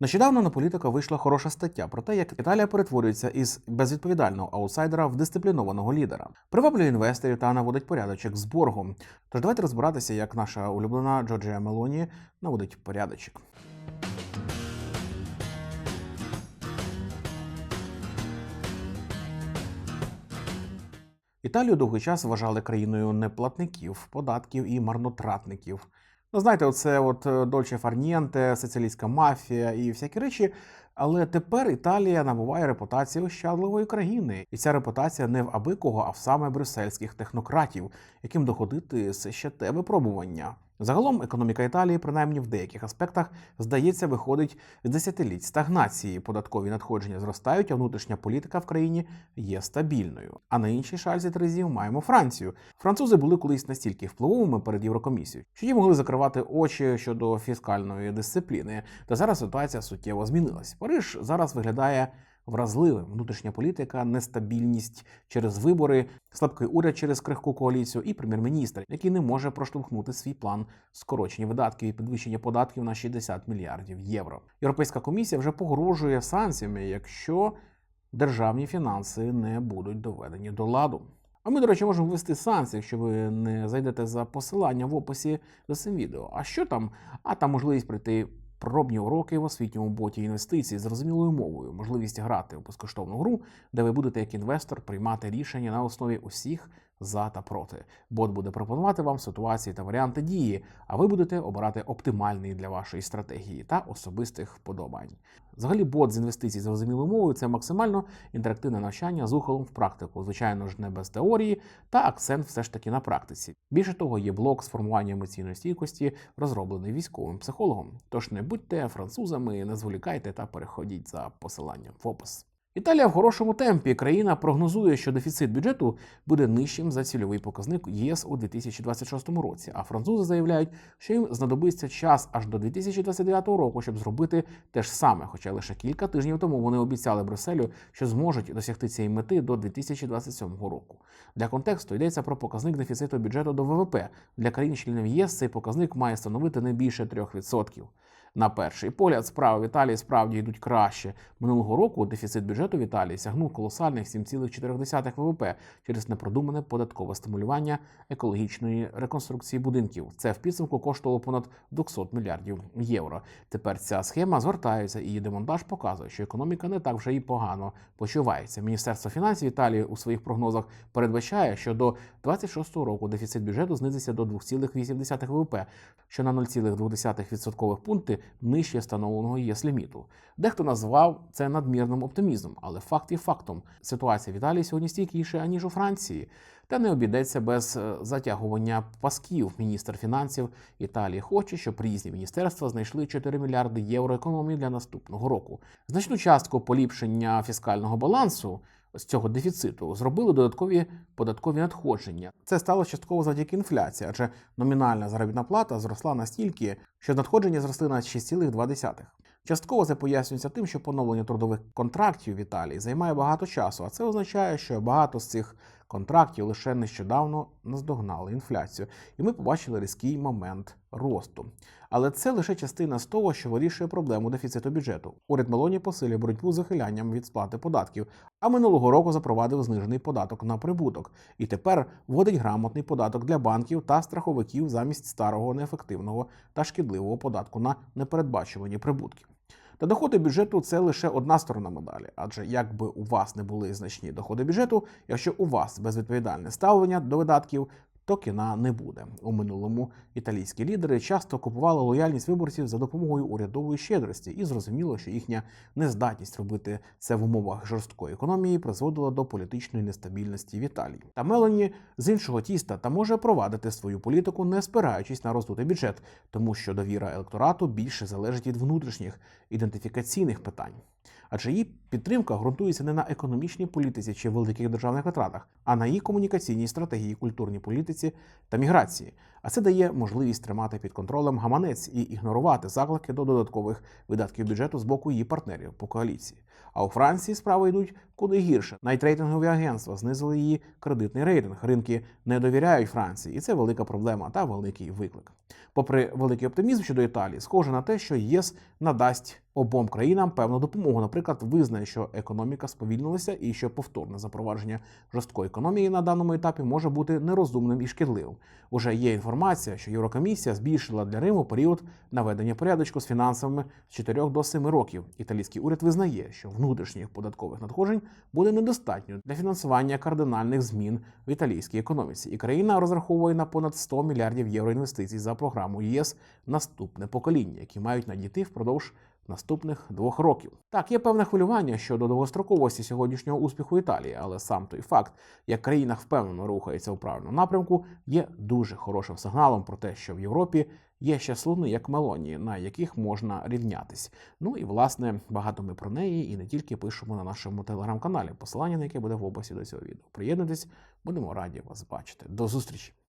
Нещодавно на політика вийшла хороша стаття про те, як Італія перетворюється із безвідповідального аутсайдера в дисциплінованого лідера, приваблює інвесторів та наводить порядочок з боргом. Тож давайте розбиратися, як наша улюблена Джорджія Мелоні наводить порядочок. Італію довгий час вважали країною неплатників, податків і марнотратників. Ну, знаєте, оце от Дольче Фарнієнте, сицилійська мафія і всякі речі. Але тепер Італія набуває репутацію ощадливої країни, і ця репутація не в аби кого, а в саме брюссельських технократів, яким доходити з ще те випробування. Загалом економіка Італії, принаймні в деяких аспектах, здається, виходить з десятиліть стагнації. Податкові надходження зростають, а внутрішня політика в країні є стабільною. А на іншій шальзі терезів маємо Францію. Французи були колись настільки впливовими перед Єврокомісією, що ті могли закривати очі щодо фіскальної дисципліни. Та зараз ситуація суттєво змінилась. Париж зараз виглядає вразливим. Внутрішня політика, нестабільність через вибори, слабкий уряд через крихку коаліцію і прем'єр-міністр, який не може проштовхнути свій план скорочення видатків і підвищення податків на 60 мільярдів євро. Європейська комісія вже погрожує санкціями, якщо державні фінанси не будуть доведені до ладу. А ми, до речі, можемо ввести санкції, якщо ви не зайдете за посиланням в описі до цим відео. А що там? А там можливість прийти пробні уроки в освітньому боті інвестицій зрозумілою мовою, можливість грати у безкоштовну гру, де ви будете як інвестор приймати рішення на основі усіх за та проти. Бот буде пропонувати вам ситуації та варіанти дії, а ви будете обирати оптимальний для вашої стратегії та особистих вподобань. Взагалі, бот з інвестицій зрозумілою мовою це максимально інтерактивне навчання з ухилом в практику, звичайно ж, не без теорії, та акцент все ж таки на практиці. Більше того, є блок з формування емоційної стійкості, розроблений військовим психологом. Тож не будьте французами, не зволікайте та переходіть за посиланням в опис. Італія в хорошому темпі. Країна прогнозує, що дефіцит бюджету буде нижчим за цільовий показник ЄС у 2026 році. А французи заявляють, що їм знадобиться час аж до 2029 року, щоб зробити те ж саме. Хоча лише кілька тижнів тому вони обіцяли Брюсселю, що зможуть досягти цієї мети до 2027 року. Для контексту йдеться про показник дефіциту бюджету до ВВП. Для країн-членів ЄС цей показник має становити не більше 3%. На перший погляд, справи в Італії справді йдуть краще. Минулого року дефіцит бюджету в Італії сягнув колосальних 7,4 ВВП через непродумане податкове стимулювання екологічної реконструкції будинків. Це в підсумку коштувало понад 200 мільярдів євро. Тепер ця схема згортається, і її демонтаж показує, що економіка не так вже і погано почувається. Міністерство фінансів Італії у своїх прогнозах передбачає, що до 26 року дефіцит бюджету знизиться до 2,8 ВВП, що на 0,2 відсоткових пункти нижче встановленого ЄС ліміту. Дехто назвав це надмірним оптимізмом, але факт є фактом. Ситуація в Італії сьогодні стійкіша, аніж у Франції. Та не обійдеться без е, затягування пасків. Міністр фінансів Італії хоче, щоб різні міністерства знайшли 4 мільярди євро економії для наступного року. Значну частку поліпшення фіскального балансу з цього дефіциту зробили додаткові податкові надходження. Це стало частково завдяки інфляції, адже номінальна заробітна плата зросла настільки, що надходження зросли на 6,2. Частково це пояснюється тим, що поновлення трудових контрактів в Італії займає багато часу, а це означає, що багато з цих контрактів лише нещодавно наздогнали інфляцію, і ми побачили різкий момент росту. Але це лише частина з того, що вирішує проблему дефіциту бюджету. Уряд Мелоні посилює боротьбу з захилянням від сплати податків, а минулого року запровадив знижений податок на прибуток. І тепер вводить грамотний податок для банків та страховиків замість старого неефективного та шкідливого податку на непередбачувані прибутки. Та доходи бюджету це лише одна сторона медалі, адже якби у вас не були значні доходи бюджету, якщо у вас безвідповідальне ставлення до видатків, то кіна не буде. У минулому італійські лідери часто купували лояльність виборців за допомогою урядової щедрості, і зрозуміло, що їхня нездатність робити це в умовах жорсткої економії призводила до політичної нестабільності в Італії. Та Мелані з іншого тіста та може провадити свою політику, не спираючись на роздутий бюджет, тому що довіра електорату більше залежить від внутрішніх ідентифікаційних питань. Адже її підтримка ґрунтується не на економічній політиці чи великих державних витратах, а на її комунікаційній стратегії, культурній політиці та міграції. А це дає можливість тримати під контролем гаманець і ігнорувати заклики до додаткових видатків бюджету з боку її партнерів по коаліції. А у Франції справи йдуть куди гірше. Найтрейтингові агентства знизили її кредитний рейтинг. Ринки не довіряють Франції, і це велика проблема та великий виклик. Попри великий оптимізм щодо Італії, схоже на те, що ЄС надасть обом країнам певну допомогу. Наприклад, визнає, що економіка сповільнилася і що повторне запровадження жорсткої економії на даному етапі може бути нерозумним і шкідливим. Уже є інформація, що Єврокомісія збільшила для Риму період наведення порядочку з фінансами з 4 до 7 років. Італійський уряд визнає, що внутрішніх податкових надходжень буде недостатньо для фінансування кардинальних змін в італійській економіці, і країна розраховує на понад 100 мільярдів євро інвестицій за програму ЄС наступне покоління, які мають надійти впродовж наступних двох років. Так, є певне хвилювання щодо довгостроковості сьогоднішнього успіху Італії, але сам той факт, як країна впевнено рухається у правильному напрямку, є дуже хорошим сигналом про те, що в Європі є ще слони, як Мелонії, на яких можна рівнятись. Ну і власне багато ми про неї і не тільки пишемо на нашому телеграм-каналі, посилання на яке буде в описі до цього відео. Приєднуйтесь, будемо раді вас бачити. До зустрічі!